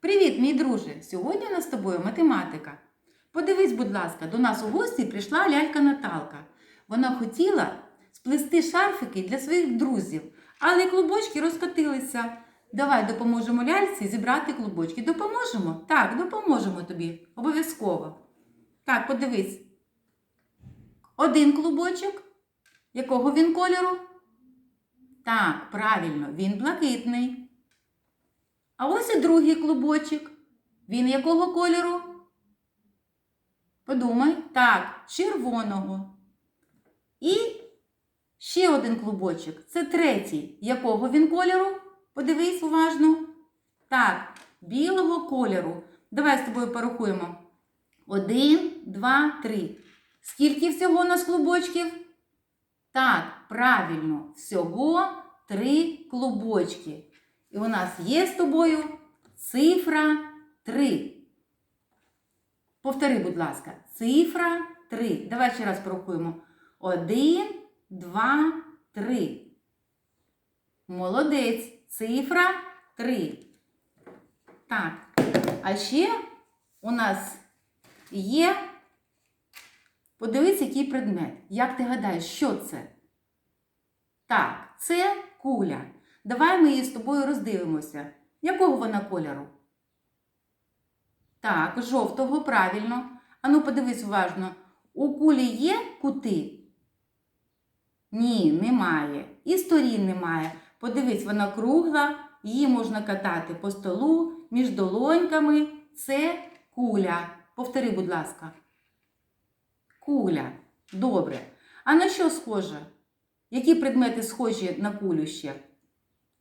Привіт, мій друже! Сьогодні у нас з тобою математика. Подивись, будь ласка, до нас у гості прийшла лялька Наталка. Вона хотіла сплести шарфики для своїх друзів, але клубочки розкотилися. Давай допоможемо ляльці зібрати клубочки. Допоможемо? Так, допоможемо тобі. Обов'язково. Так, подивись. Один клубочок. Якого він кольору? Так, правильно, він блакитний. А ось і другий клубочок. Він якого кольору? Подумай. Так, червоного. І ще один клубочок. Це третій. Якого він кольору? Подивись уважно. Так, білого кольору. Давай з тобою порахуємо. Один, два, три. Скільки всього у нас клубочків? Так, правильно, всього три клубочки. І у нас є з тобою цифра 3. Повтори, будь ласка, цифра 3. Давай ще раз порахуємо. 1, 2, 3. Молодець. Цифра 3. Так. А ще у нас є. Подивись, який предмет. Як ти гадаєш, що це? Так, це куля. Давай ми її з тобою роздивимося. Якого вона кольору? Так, жовтого, правильно. Ану, подивись уважно. У кулі є кути? Ні, немає. І сторін немає. Подивись, вона кругла, її можна катати по столу, між долоньками. Це куля. Повтори, будь ласка. Куля. Добре. А на що схоже? Які предмети схожі на кулю ще?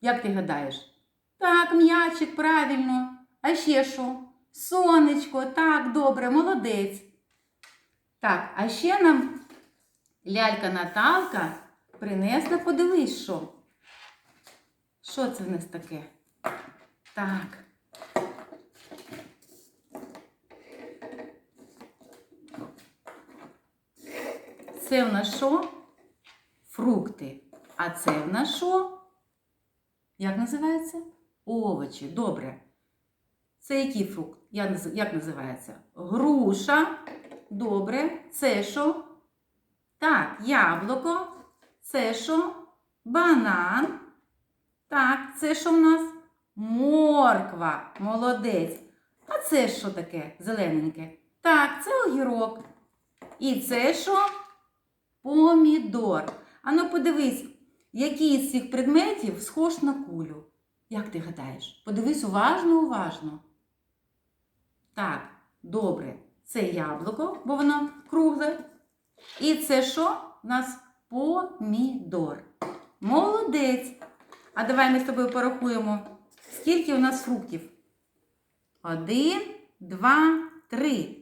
Як ти гадаєш? Так, м'ячик, правильно. А ще що? Сонечко, так, добре, молодець. Так, а ще нам лялька Наталка принесла, подивись, що. Що це в нас таке? Так. Це в нас що? Фрукти. А це в нас що? Як називається? Овочі. Добре. Це який фрукт? Як називається? Груша. Добре. Це що? Так, яблуко. Це що? Банан. Так, це що в нас? Морква. Молодець. А це що таке зелененьке? Так, це огірок. І це що? Помідор. Ану, подивись, який з цих предметів схож на кулю. Як ти гадаєш? Подивись уважно, уважно. Так, добре. Це яблуко, бо воно кругле. І це що? У нас помідор. Молодець. А давай ми з тобою порахуємо, скільки у нас фруктів. Один, два, три.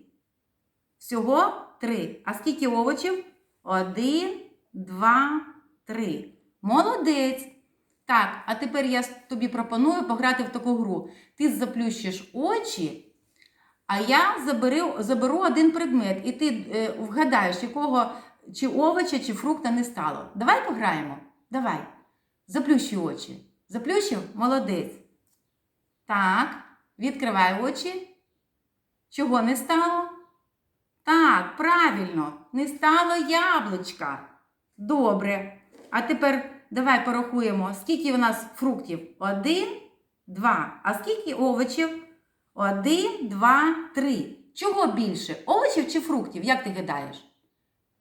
Всього три. А скільки овочів? Один, два, три. Молодець. Так, а тепер я тобі пропоную пограти в таку гру. Ти заплющиш очі, а я заберу, заберу один предмет, і ти е, вгадаєш, якого чи овоча, чи фрукта не стало. Давай пограємо. Давай. Заплющи очі. Заплющив? Молодець. Так, відкривай очі. Чого не стало? Так, правильно, не стало яблучка. Добре. А тепер давай порахуємо, скільки у нас фруктів? Один, два. А скільки овочів? Один, два, три. Чого більше? Овочів чи фруктів? Як ти гадаєш?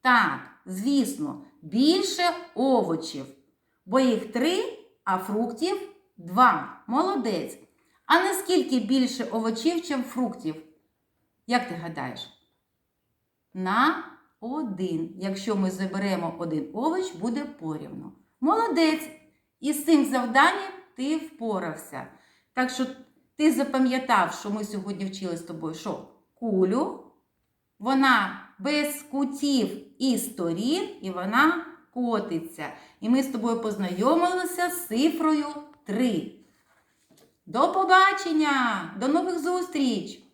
Так, звісно, більше овочів. Бо їх три, а фруктів два. Молодець. А наскільки більше овочів, чим фруктів? Як ти гадаєш? на один. Якщо ми заберемо один овоч, буде порівну. Молодець! І з цим завданням ти впорався. Так що ти запам'ятав, що ми сьогодні вчили з тобою, що кулю, вона без кутів і сторін, і вона котиться. І ми з тобою познайомилися з цифрою 3. До побачення! До нових зустріч!